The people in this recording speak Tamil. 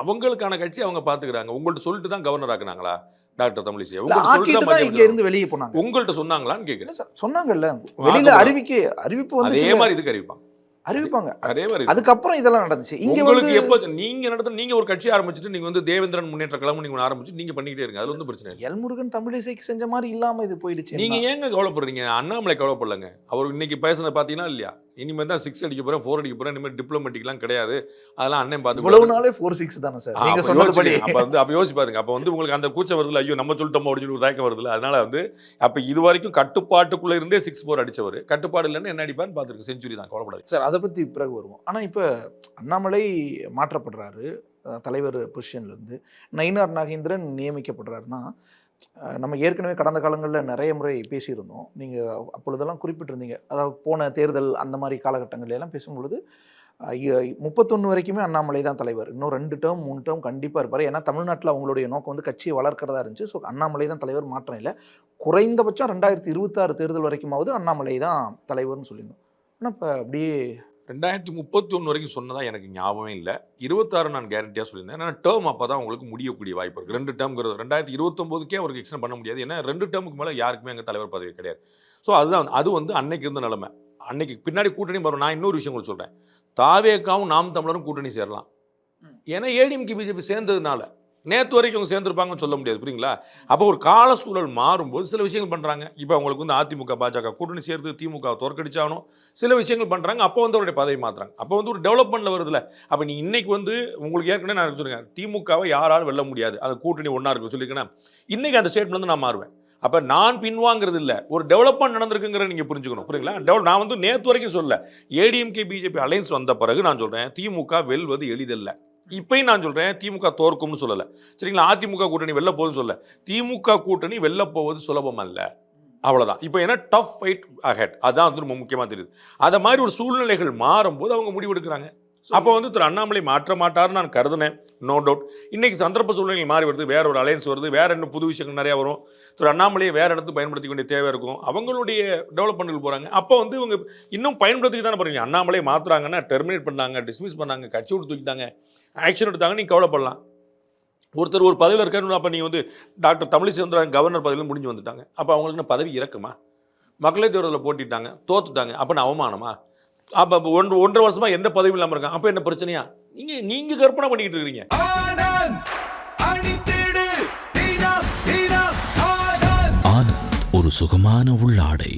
அவங்களுக்கான கட்சி அவங்க பாத்துக்கிறாங்க உங்கள்ட்ட சொல்லிட்டு தான் கவர்னர் ஆக்குனாங்களா? டாக்டர் தமிழிசை இங்க இருந்து வெளியே போனாங்க. உங்கள்ட்ட சொன்னாங்களான்னு கேக்குறேன். இல்ல சார், சொன்னாங்கல்ல. வெளியில வாக்கு அறிவிக்க அறிவிப்பு அதே வந்து மாதிரி இதுக்கு அறிவிப்பாங்க. அறிவிப்பாங்க. அதே மாதிரி. அதுக்கப்புறம் இதெல்லாம் நடந்துச்சு. இங்க உங்களுக்கு எப்போ நீங்க நடத்த நீங்க ஒரு கட்சி ஆரம்பிச்சுட்டு நீங்க வந்து தேவேந்திரன் முன்னேற்ற கழகம் நீங்க ஆரம்பிச்சு நீங்க பண்ணிக்கிட்டே இருங்க. அதுல வந்து பிரச்சனை இல்லை. எல்முருகன் தமிழிசைக்கு செஞ்ச மாதிரி இல்லாம இது போயிடுச்சு. நீங்க ஏங்க கவலைப்படுறீங்க? அண்ணாமலை கவலைப்படலங்க. அவர் இன்னைக்கு பேசுனது பாத்தீங்கன்னா இல்லையா? இனிமேல் தான் சிக்ஸ் அடிக்க போறேன் ஃபோர் அடிக்க போறேன் இனிமேல் டிப்ளமெட்டிக்லாம் கிடையாது. அதெல்லாம் அண்ணன் பார்த்து இவ்வளவு நாளே ஃபோர் சிக்ஸ் தானே சார்? நீங்க சொன்னதுபடி அப்ப வந்து அப்ப யோசிச்சு பாருங்க. அப்ப வந்து உங்களுக்கு அந்த கூச்சம் வருதுல ஐயோ நம்ம சொல்லிட்டோம் அப்படின்னு ஒரு தயக்கம் வருதுல. அதனால வந்து அப்ப இது வரைக்கும் கட்டுப்பாட்டுக்குள்ள இருந்தே சிக்ஸ் ஃபோர் அடிச்சவர். கட்டுப்பாடு இல்லைன்னு என்ன அடிப்பான்னு பார்த்துருக்கு செஞ்சுரி தான் கவலைப்படாது சார் அதை பத்தி பிறகு வருவோம். ஆனா இப்ப அண்ணாமலை மாற்றப்படுறாரு. தலைவர் பொசிஷன்ல இருந்து. நயினார் நாகேந்திரன் நியமிக்கப்படுறாருன்னா நம்ம ஏற்கனவே கடந்த காலங்களில் நிறைய முறை பேசியிருந்தோம். நீங்கள் அப்பொழுதெல்லாம் குறிப்பிட்டிருந்தீங்க. அதாவது போன தேர்தல் அந்த மாதிரி காலகட்டங்கள்லாம் எல்லாம் பேசும்பொழுது முப்பத்தொன்று வரைக்குமே அண்ணாமலை தான் தலைவர். இன்னும் ரெண்டு டேர்ம் மூணு டேர்ம் கண்டிப்பாக இருப்பார். ஏன்னா தமிழ்நாட்டில் அவங்களுடைய நோக்கம் வந்து கட்சியை வளர்க்கறதா இருந்துச்சு. ஸோ அண்ணாமலை தான் தலைவர் மாற்றம் இல்லை. குறைந்தபட்சம் ரெண்டாயிரத்தி இருபத்தாறு தேர்தல் வரைக்குமாவது அண்ணாமலை தான் தலைவர்னு சொல்லியிருந்தோம். ஆனால் இப்போ அப்படியே ரெண்டாயிரத்தி முப்பத்தி ஒன்று வரைக்கும் சொன்னதா எனக்கு ஞாபகம் இல்லை. இருபத்தாறு நான் கேரண்டியாக சொல்லியிருந்தேன். ஏன்னா டேர்ம் அப்போ தான் உங்களுக்கு முடியக்கூடிய வாய்ப்பு இருக்குது ரெண்டு டேர்ம்ங்கிறது ரெண்டாயிரத்தி இருபத்தொம்போதுக்கே அவருக்கு எக்ஸ்டெண்ட் பண்ண முடியாது. ஏன்னா ரெண்டு டேர்முக்கு மேலே யாருக்குமே அங்கே தலைவர் பதவி கிடையாது. ஸோ அதுதான் அது வந்து அன்னைக்கு இருந்த நிலைமை. அன்னைக்கு பின்னாடி கூட்டணி வரும். நான் இன்னொரு விஷயம் உங்களுக்கு சொல்கிறேன் தாவேக்காவும் நாம் தமிழரும் கூட்டணி சேரலாம். ஏன்னா ஏடிஎம்கே பிஜேபி சேர்ந்ததுனால. நேற்று வரைக்கும் அவங்க சேர்ந்துருப்பாங்கன்னு சொல்ல முடியாது புரியுங்களா? அப்போ ஒரு கால சூழல் மாறும்போது சில விஷயங்கள் பண்ணுறாங்க இப்போ அவங்களுக்கு வந்து அதிமுக பாஜக கூட்டணி சேர்த்து திமுக தோற்கடிச்சாலும் சில விஷயங்கள் பண்ணுறாங்க அப்போ வந்து அவருடைய பதவி மாற்றுறாங்க அப்போ வந்து ஒரு டெவலப்மெண்ட்டில் வருதுல அப்போ நீ இன்னைக்கு வந்து உங்களுக்கு ஏற்கனவே நான் சொல்லுங்கள் திமுகவை யாராலும் வெல்ல முடியாது. அந்த கூட்டணி ஒன்றா இருக்கும் சொல்லியிருக்கேன் இன்றைக்கி அந்த ஸ்டேட்மெண்ட் வந்து நான் மாறுவேன். அப்போ நான் பின்வாங்கிறது இல்லை. ஒரு டெவலப்மெண்ட் நடந்திருக்குங்கிற நீங்கள் புரிஞ்சுக்கணும் புரியுங்களா? டெவலப் நான் வந்து நேற்று வரைக்கும் சொல்ல ஏடிஎம்கே பிஜேபி அலைன்ஸ் வந்த பிறகு நான் சொல்கிறேன் திமுக வெல்வது எளிதல்ல. இப்பயும் நான் சொல்கிறேன் திமுக தோற்கும்னு சொல்லலை. சரிங்களா? அதிமுக கூட்டணி வெளில போகுதுன்னு சொல்லலை. திமுக கூட்டணி வெளில போவது சுலபம் அல்ல. அவ்வளோதான் இப்போ என்ன? டஃப் ஃபைட் அஹெட் அதான் வந்து ரொம்ப முக்கியமாக தெரியுது. அதை மாதிரி ஒரு சூழ்நிலைகள் மாறும்போது அவங்க முடிவெடுக்கிறாங்க. அப்போ வந்து திரு அண்ணாமலை மாற்ற மாட்டார்னு நான் கருதுனேன். நோ டவுட் இன்னைக்கு சந்தர்ப்ப சூழ்நிலை மாறி வருது வேற ஒரு அலையன்ஸ் வருது வேற இன்னும் புது விஷயங்கள் நிறையா வரும். திரு அண்ணாமலையை வேற இடத்துக்கு பயன்படுத்திக்க வேண்டிய தேவை இருக்கும். அவங்களுடைய டெவலப்மெண்ட்டுக்கு போகிறாங்க அப்போ வந்து இவங்க இன்னும் பயன்படுத்தி தானே போகிறீங்க அண்ணாமலை மாற்றுறாங்கன்னா டெர்மினேட் பண்ணாங்க டிஸ்மிஸ் பண்ணாங்க கட்சி விட்டு தூக்கிட்டாங்க ஆக்ஷன் எடுத்தாங்க நீங்கள் கவலைப்படலாம். ஒருத்தர் ஒரு பதவியில் இருக்காருன்னு அப்போ நீங்கள் வந்து டாக்டர் தமிழிசை கவர்னர் பதவியில் முடிஞ்சு வந்துட்டாங்க. அப்போ அவங்களுக்கு என்ன பதவி இறக்குமா? மக்களவை தேர்தலில் போட்டிட்டாங்க தோத்துட்டாங்க. அப்போ நான் அவமானமா? அப்போ ஒன்று ஒன்றரை வருஷமா எந்த பதவியும் இல்லாமல் இருக்காங்க அப்போ என்ன பிரச்சனையா? நீங்கள் நீங்கள் கற்பனை பண்ணிக்கிட்டு இருக்கிறீங்க. ஆனந்த் ஒரு சுகமான உள்ளாடை.